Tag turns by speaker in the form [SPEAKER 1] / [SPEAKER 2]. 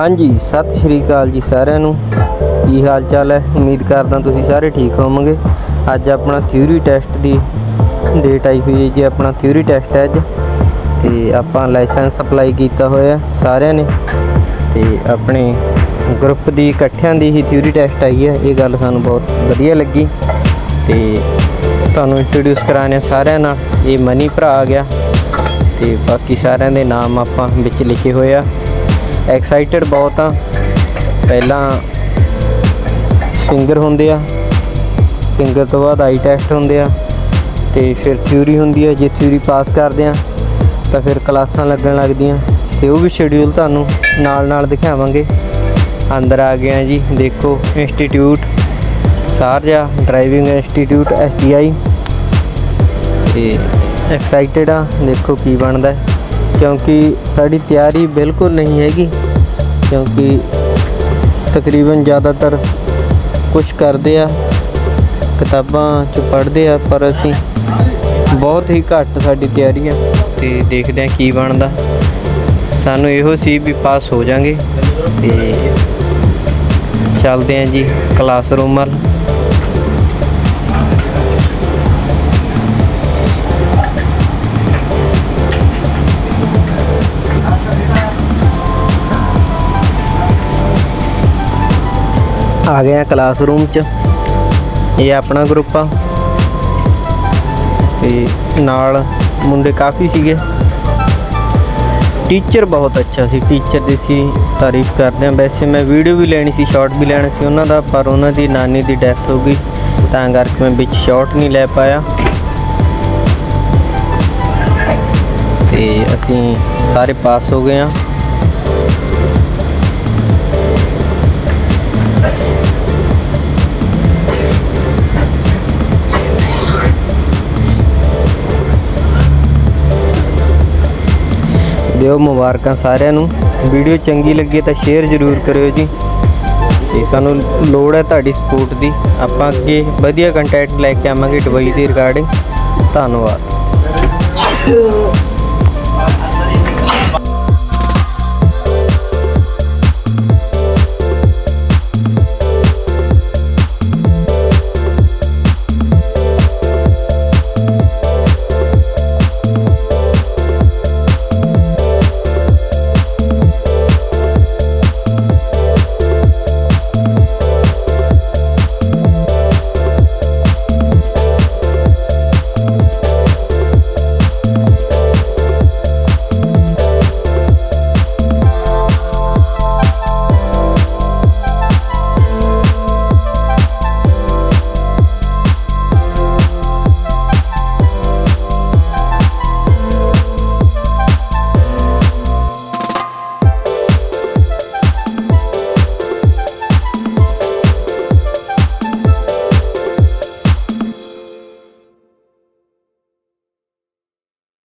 [SPEAKER 1] ਹਾਂਜੀ, ਸਤਿ ਸ਼੍ਰੀ ਅਕਾਲ ਜੀ ਸਾਰਿਆਂ ਨੂੰ। ਕੀ ਹਾਲ ਚਾਲ ਹੈ? ਉਮੀਦ ਕਰਦਾ ਤੁਸੀਂ ਸਾਰੇ ਠੀਕ ਹੋਵੋਗੇ। ਅੱਜ ਆਪਣਾ ਥਿਊਰੀ ਟੈਸਟ ਦੀ ਡੇਟ ਆਈ ਹੋਈ ਹੈ ਜੀ, ਆਪਣਾ ਥਿਊਰੀ ਟੈਸਟ ਹੈ ਅੱਜ। ਤੇ ਆਪਾਂ ਲਾਇਸੈਂਸ ਅਪਲਾਈ ਕੀਤਾ ਹੋਇਆ ਸਾਰਿਆਂ ਨੇ। ਤੇ ਆਪਣੇ ਗਰੁੱਪ ਦੀ ਇਕੱਠਿਆਂ ਦੀ ਹੀ ਥਿਊਰੀ ਟੈਸਟ ਆਈ ਹੈ। ਇਹ ਗੱਲ ਸਾਨੂੰ ਬਹੁਤ ਵਧੀਆ ਲੱਗੀ। ਤੇ ਤੁਹਾਨੂੰ ਇੰਟਰੋਡਿਊਸ ਕਰਾਣੇ ਸਾਰਿਆਂ ਨਾਲ। ਇਹ ਮਨੀ ਭਰਾ ਆ ਗਿਆ। ਤੇ ਬਾਕੀ ਸਾਰਿਆਂ ਦੇ ਨਾਮ ਆਪਾਂ ਵਿੱਚ ਲਿਖੇ ਹੋਏ ਆ। ਐਕਸਾਈਟਡ ਬਹੁਤ ਆ। ਪਹਿਲਾਂ ਸਿੰਗਰ ਹੁੰਦੇ ਆ। ਸਿੰਗਰ ਤੋਂ ਬਾਅਦ ਆਈ ਟੈਸਟ ਹੁੰਦੇ ਆ। ਤੇ ਫਿਰ ਥਿਊਰੀ ਹੁੰਦੀ ਹੈ ਜੇ ਥਿਊਰੀ ਪਾਸ ਕਰਦੇ ਆ, ਤਾਂ ਫਿਰ ਕਲਾਸਾਂ ਲੱਗਣ ਲੱਗਦੀਆਂ। ਤੇ ਉਹ ਵੀ ਸ਼ਡਿਊਲ ਤੁਹਾਨੂੰ ਨਾਲ ਨਾਲ ਦਿਖਾਵਾਂਗੇ। ਅੰਦਰ ਆ ਗਏ ਆ ਜੀ। ਦੇਖੋ ਇੰਸਟੀਚਿਊਟ ਸਾਰਜਾ ਡਰਾਈਵਿੰਗ ਇੰਸਟੀਚਿਊਟ ਐਸਟੀਆਈ ਤੇ ਐਕਸਾਈਟਡ ਆ। ਦੇਖੋ ਕੀ ਬਣਦਾ। ਹੈ। ਕਿਉਂਕਿ ਸਾਡੀ ਤਿਆਰੀ ਬਿਲਕੁਲ ਨਹੀਂ ਹੈਗੀ। ਕਿਉਂਕਿ ਤਕਰੀਬਨ ਜ਼ਿਆਦਾਤਰ ਕੁਝ ਕਰਦੇ ਆ, ਕਿਤਾਬਾਂ ਚ ਪੜ੍ਹਦੇ ਆ, ਪਰ ਅਸੀਂ ਬਹੁਤ ਹੀ ਘੱਟ ਸਾਡੀ ਤਿਆਰੀ ਆ ਤੇ ਦੇਖਦੇ ਆ ਕੀ ਬਣਦਾ। ਸਾਨੂੰ ਇਹੋ ਸੀ ਵੀ ਪਾਸ ਹੋ ਜਾਾਂਗੇ ਤੇ ਚੱਲਦੇ ਆ ਜੀ ਕਲਾਸਰੂਮ ਵੱਲ। ਆ ਗਏ ਆ ਕਲਾਸਰੂਮ ਚ। ਇਹ ਆਪਣਾ ਗਰੁੱਪ ਆ। ਤੇ ਨਾਲ ਮੁੰਡੇ ਕਾਫੀ ਸੀਗੇ। ਟੀਚਰ ਬਹੁਤ ਅੱਛਾ ਸੀ। ਟੀਚਰ ਦੀ ਸੀ ਤਾਰੀਫ ਕਰਦੇ ਆ ਵੈਸੇ ਮੈਂ ਵੀਡੀਓ ਵੀ ਲੈਣੀ ਸੀ ਸ਼ਾਰਟ ਵੀ ਲੈਣਾ ਸੀ ਉਹਨਾਂ ਦਾ, ਪਰ ਉਹਨਾਂ ਦੀ ਨਾਨੀ ਦੀ ਡੈਥ ਹੋ ਗਈ। ਤਾਂ ਕਰਕੇ ਮੈਂ ਵਿੱਚ ਸ਼ਾਰਟ ਨਹੀਂ ਲੈ ਪਾਇਆ। ਤੇ ਅਸੀਂ ਸਾਰੇ ਪਾਸ ਹੋ ਗਏ ਆ ਦਿਓ ਮੁਬਾਰਕਾਂ ਸਾਰਿਆਂ ਨੂੰ। ਵੀਡੀਓ ਚੰਗੀ ਲੱਗੇ ਤਾਂ ਸ਼ੇਅਰ ਜ਼ਰੂਰ ਕਰਿਓ ਜੀ। ਤੇ ਸਾਨੂੰ ਲੋੜ ਹੈ ਤੁਹਾਡੀ ਸਪੋਰਟ ਦੀ। ਆਪਾਂ ਅੱਗੇ ਵਧੀਆ ਕੰਟੈਂਟ ਲੈ ਕੇ ਆਵਾਂਗੇ ਦੁਬਈ ਦੀ ਰਿਗਾਰਡਿੰਗ ਧੰਨਵਾਦ।